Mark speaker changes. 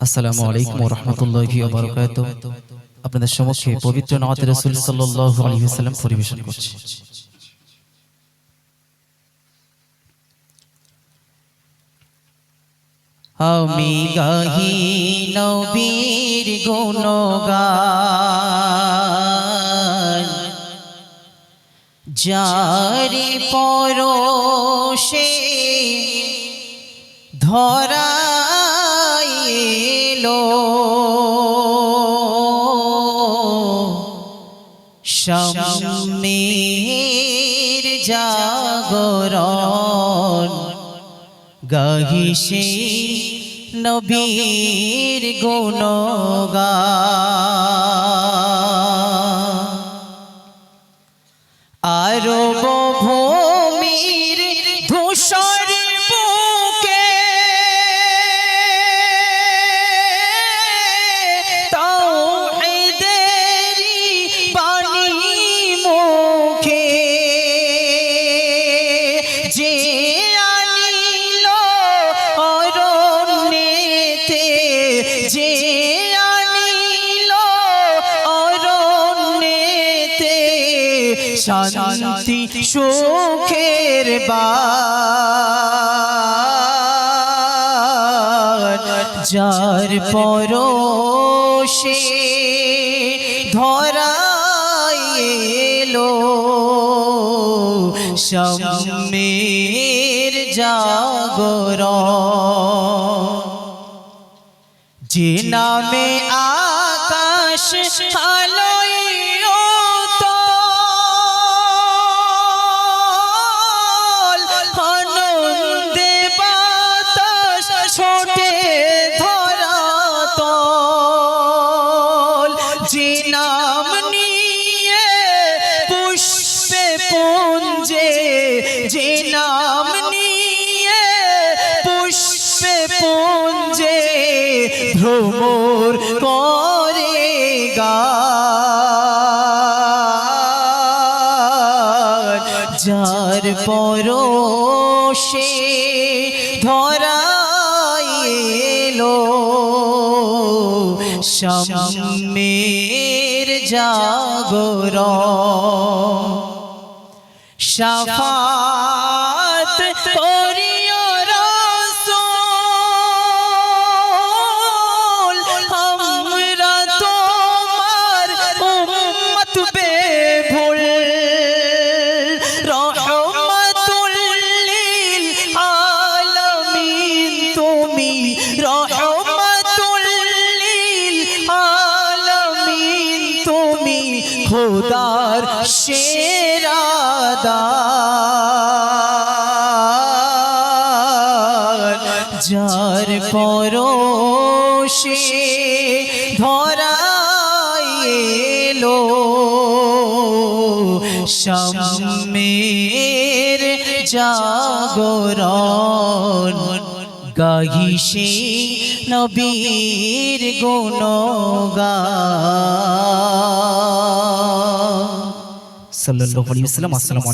Speaker 1: আসসালামু আলাইকুম রহমতুল্লাহি বারকাত আপনাদের সমক্ষে পবিত্র নামাতে রসুল সাল্লাহ আলী সাল্লাম পরিবেশন করছি। আমি গাহি নবীর গুণগান, যারি পরশে ধরাইলো সামনের জাগরণ গাহিসে নবীর গুণগা আরব ভূমির ধূসর শান্তি সুখের যার পরশে ধরাইলো সম্মের জাগর যে নামে আকাশ আলোয় যে নাম নিয়ে পুষ্পে পুঞ্জে ভ্রমর করে গান যার পরশে ধরাইলো সামের জাগর শাফাত তুমি খোদার সেরাদার যার পরশে ধরাইলো সামের জাগরণ। গাহিসে নবীর গুণগা সাল্লাল্লাহু আলাইহি ওয়াসাল্লাম আসসালামু